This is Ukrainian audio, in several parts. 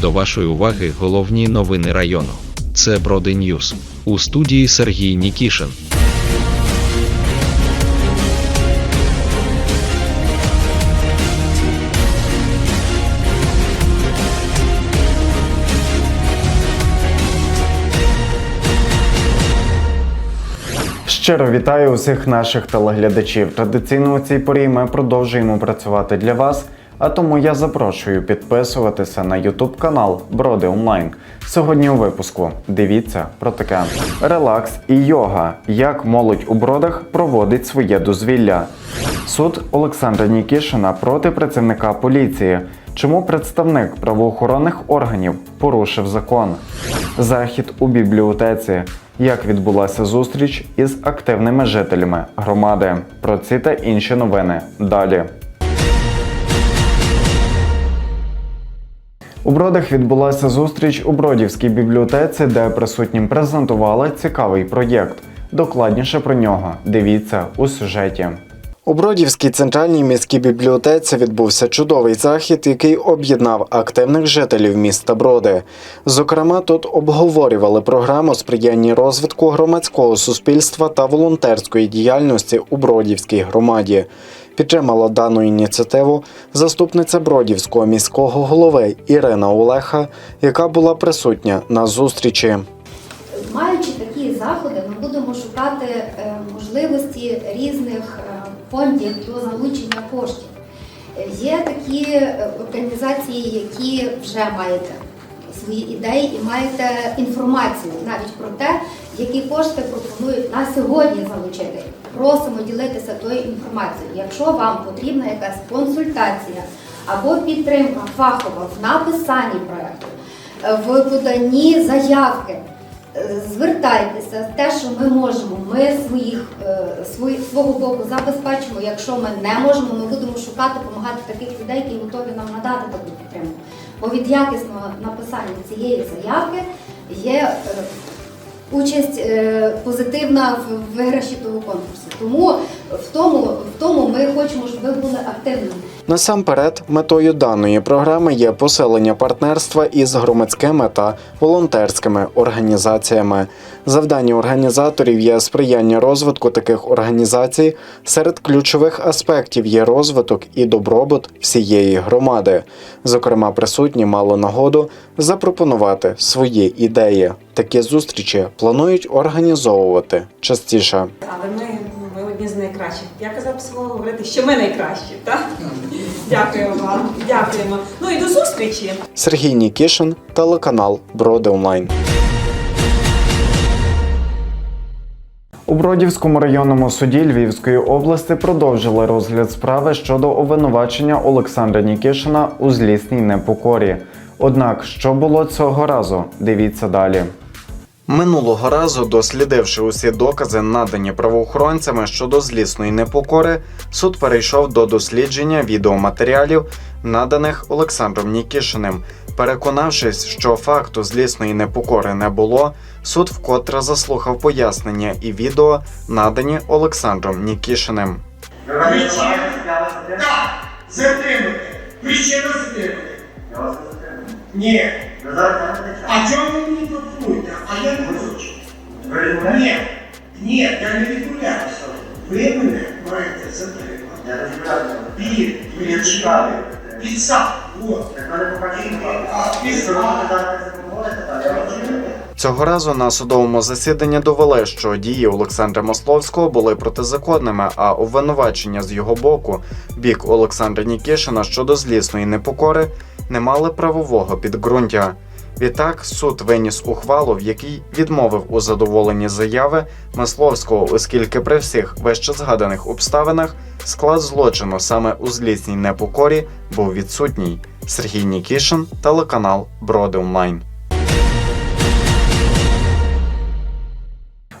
До вашої уваги головні новини району. Це Броди Ньюс. У студії Сергій Нікішин. Щиро вітаю усіх наших телеглядачів. Традиційно у цій порі ми продовжуємо працювати для вас. А тому я запрошую підписуватися на YouTube канал Броди Онлайн. Сьогодні у випуску дивіться про таке: релакс і йога. Як молодь у бродах проводить своє дозвілля. Суд Олександра Нікішина проти працівника поліції. Чому представник правоохоронних органів порушив закон? Захід у бібліотеці. Як відбулася зустріч із активними жителями громади? Про ці та інші новини далі. У Бродах відбулася зустріч у Бродівській бібліотеці, де присутнім презентували цікавий проєкт. Докладніше про нього дивіться у сюжеті. У Бродівській центральній міській бібліотеці відбувся чудовий захід, який об'єднав активних жителів міста Броди. Зокрема, тут обговорювали програму сприяння розвитку громадського суспільства та волонтерської діяльності у Бродівській громаді. Підтримала дану ініціативу заступниця Бродівського міського голови Ірина Олеха, яка була присутня на зустрічі. Маючи такі заходи, ми будемо шукати е, можливості різних е, фондів до залучення коштів. Є такі е, організації, які вже маєте свої ідеї і маєте інформацію навіть про те, які кошти пропонують на сьогодні залучити. Просимо ділитися тою інформацією. Якщо вам потрібна якась консультація або підтримка фахова в написанні проекту, е, в поданні заявки. Е, Звертайтеся, те, що ми можемо, ми своїх е, свої, свого боку забезпечимо. Якщо ми не можемо, ми будемо шукати, допомагати таких людей, які готові нам надати таку підтримку. Бо від якісного написання цієї заявки є е, участь е, позитивна в виграші того конкурсу. Тому в тому, в тому ми хочемо, щоб ви були активними. Насамперед, метою даної програми є посилення партнерства із громадськими та волонтерськими організаціями. Завдання організаторів є сприяння розвитку таких організацій. Серед ключових аспектів є розвиток і добробут всієї громади. Зокрема, присутні мали нагоду запропонувати свої ідеї. Такі зустрічі планують організовувати частіше. Але ми, найкращих. Я казав психологу говорити, що ми найкращі, так? Дякуємо вам, дякуємо. Ну і до зустрічі! Сергій Нікішин, телеканал Броди Онлайн. У Бродівському районному суді Львівської області продовжили розгляд справи щодо обвинувачення Олександра Нікішина у злісній непокорі. Однак, що було цього разу, дивіться далі. Минулого разу, дослідивши усі докази, надані правоохоронцями щодо злісної непокори, суд перейшов до дослідження відеоматеріалів, наданих Олександром Нікішиним. Переконавшись, що факту злісної непокори не було, суд вкотре заслухав пояснення і відео, надані Олександром Нікішиним. Затримати. Причина затримати. Ні. А чому мені пропонуєте? А я не хочу. Ні, ні, я не відмовляюся. Ви мене маєте затримати. Я не відмовляюся. Під, Ви під, чекали. От. Так мене покажіть. А не чекаю. Цього разу на судовому засіданні довели, що дії Олександра Масловського були протизаконними, а обвинувачення з його боку бік Олександра Нікішина щодо злісної непокори не мали правового підґрунтя. Відтак суд виніс ухвалу, в якій відмовив у задоволенні заяви Масловського, оскільки при всіх вище згаданих обставинах склад злочину саме у злісній непокорі був відсутній. Сергій Нікішин, телеканал Броди Онлайн.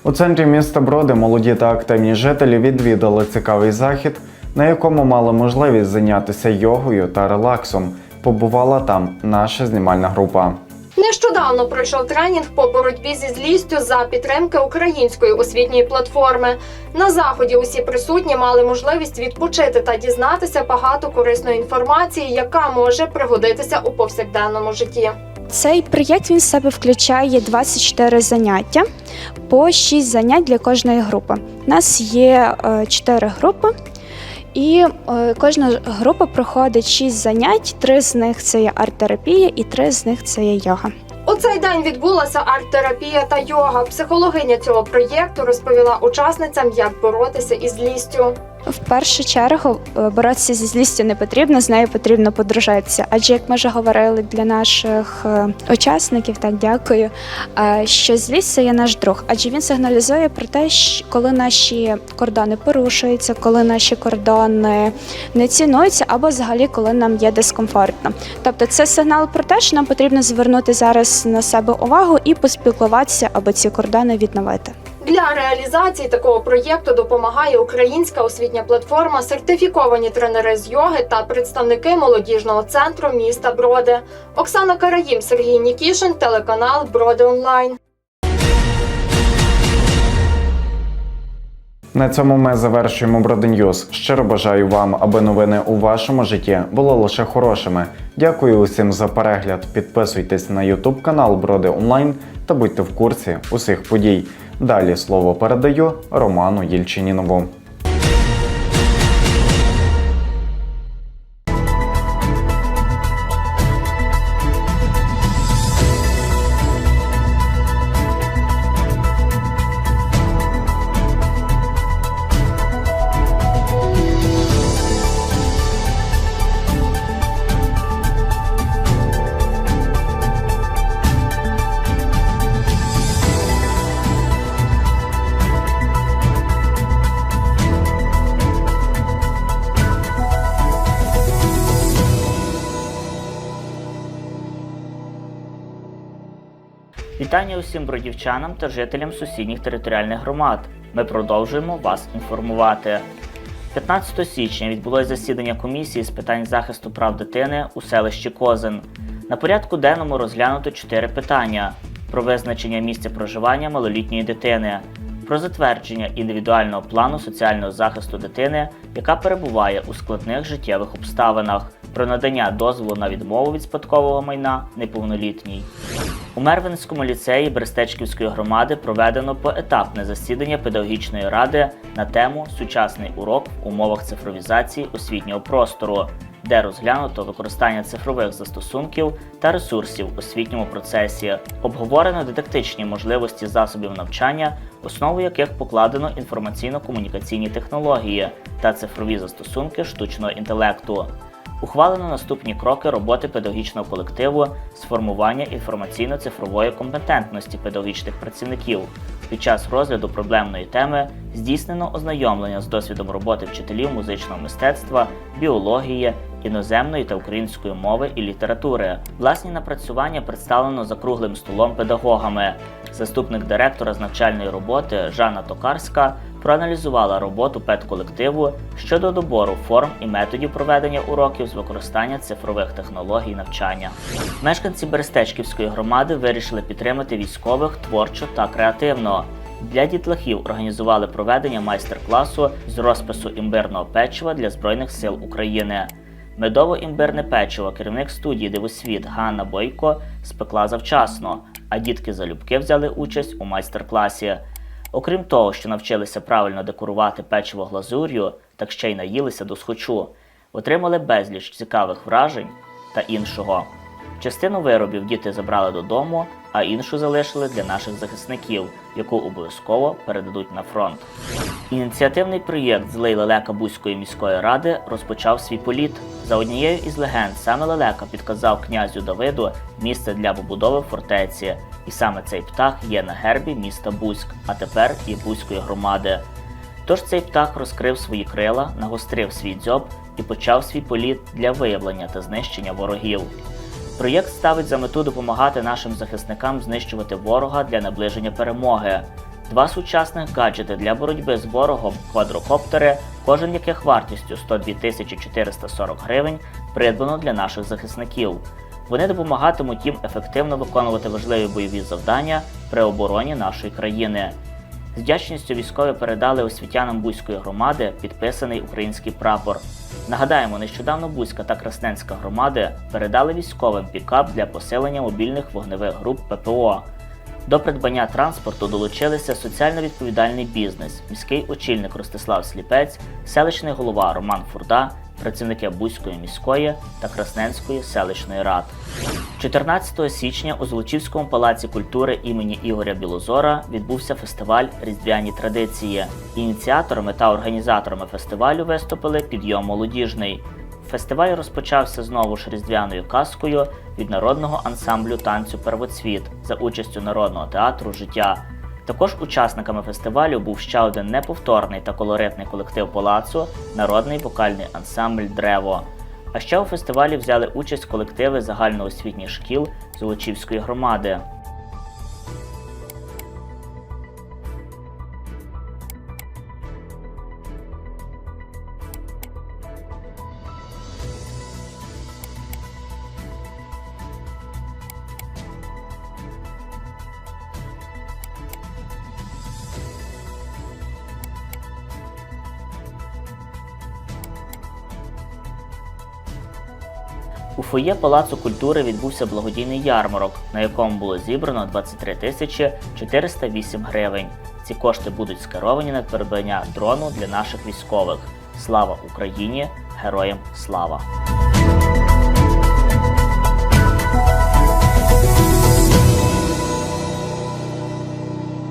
У центрі міста Броди молоді та активні жителі відвідали цікавий захід, на якому мали можливість зайнятися йогою та релаксом. Побувала там наша знімальна група. Нещодавно пройшов тренінг по боротьбі зі злістю за підтримки української освітньої платформи. На заході усі присутні мали можливість відпочити та дізнатися багато корисної інформації, яка може пригодитися у повсякденному житті. Цей проєкт він себе включає 24 заняття по 6 занять для кожної групи. У нас є 4 групи, і е, кожна група проходить шість занять. Три з них це є арт-терапія, і три з них це є йога. У цей день відбулася арт-терапія та йога. Психологиня цього проєкту розповіла учасницям, як боротися із злістю. В першу чергу е, боротися зі злістю не потрібно, з нею потрібно подружитися. Адже, як ми вже говорили для наших е, учасників, так дякую, е, що злість це є наш друг, адже він сигналізує про те, коли наші кордони порушуються, коли наші кордони не цінуються, або взагалі коли нам є дискомфортно. Тобто, це сигнал про те, що нам потрібно звернути зараз на себе увагу і поспілкуватися, аби ці кордони відновити. Для реалізації такого проєкту допомагає українська освітня платформа, сертифіковані тренери з йоги та представники молодіжного центру міста Броди. Оксана Караїм, Сергій Нікішин, телеканал Броди Онлайн. На цьому ми завершуємо Броденьюз. Щиро бажаю вам, аби новини у вашому житті були лише хорошими. Дякую усім за перегляд. Підписуйтесь на YouTube канал Броди Онлайн та будьте в курсі усіх подій. Далі слово передаю Роману Єльчинінову. Вітання усім бродівчанам та жителям сусідніх територіальних громад. Ми продовжуємо вас інформувати. 15 січня відбулось засідання комісії з питань захисту прав дитини у селищі Козин. На порядку денному розглянуто чотири питання: про визначення місця проживання малолітньої дитини, про затвердження індивідуального плану соціального захисту дитини, яка перебуває у складних життєвих обставинах, про надання дозволу на відмову від спадкового майна неповнолітній. У Мервинському ліцеї Берестечківської громади проведено поетапне засідання педагогічної ради на тему Сучасний урок в умовах цифровізації освітнього простору, де розглянуто використання цифрових застосунків та ресурсів у освітньому процесі, обговорено дидактичні можливості засобів навчання, основу яких покладено інформаційно-комунікаційні технології та цифрові застосунки штучного інтелекту. Ухвалено наступні кроки роботи педагогічного колективу з формування інформаційно-цифрової компетентності педагогічних працівників. Під час розгляду проблемної теми здійснено ознайомлення з досвідом роботи вчителів музичного мистецтва, біології, іноземної та української мови і літератури. Власні напрацювання представлено за круглим столом педагогами. Заступник директора з навчальної роботи Жанна Токарська проаналізувала роботу педколективу щодо добору форм і методів проведення уроків з використання цифрових технологій навчання. Мешканці Берестечківської громади вирішили підтримати військових творчо та креативно. Для дітлахів організували проведення майстер-класу з розпису імбирного печива для Збройних сил України. Медово-імбирне печиво керівник студії Дивосвіт Ганна Бойко спекла завчасно, а дітки залюбки взяли участь у майстер-класі. Окрім того, що навчилися правильно декорувати печиво глазур'ю, так ще й наїлися до схочу, отримали безліч цікавих вражень та іншого. Частину виробів діти забрали додому, а іншу залишили для наших захисників, яку обов'язково передадуть на фронт. Ініціативний проєкт «Злий лелека Бузької міської ради розпочав свій політ. За однією із легенд, саме лелека підказав князю Давиду місце для побудови фортеці, і саме цей птах є на гербі міста Бузьк, а тепер і Бузької громади. Тож цей птах розкрив свої крила, нагострив свій дзьоб і почав свій політ для виявлення та знищення ворогів. Проєкт ставить за мету допомагати нашим захисникам знищувати ворога для наближення перемоги. Два сучасних гаджети для боротьби з ворогом квадрокоптери, кожен яких вартістю 102 440 гривень, придбано для наших захисників. Вони допомагатимуть їм ефективно виконувати важливі бойові завдання при обороні нашої країни. З вдячністю військові передали освітянам Бузької громади підписаний український прапор. Нагадаємо, нещодавно Бузька та Красненська громади передали військовим пікап для посилення мобільних вогневих груп ППО. До придбання транспорту долучилися соціально відповідальний бізнес, міський очільник Ростислав Сліпець, селищний голова Роман Фурда, працівники Бузької міської та Красненської селищної рад. 14 січня у Золочівському палаці культури імені Ігоря Білозора відбувся фестиваль Різдвяні традиції. Ініціаторами та організаторами фестивалю виступили підйом молодіжний. Фестиваль розпочався знову ж різдвяною казкою від народного ансамблю танцю Первоцвіт за участю народного театру Життя. Також учасниками фестивалю був ще один неповторний та колоритний колектив палацу народний вокальний ансамбль Древо. А ще у фестивалі взяли участь колективи загальноосвітніх шкіл Золочівської громади. У фоє Палацу культури відбувся благодійний ярмарок, на якому було зібрано 23 тисячі 408 гривень. Ці кошти будуть скеровані на придбання дрону для наших військових. Слава Україні! Героям слава!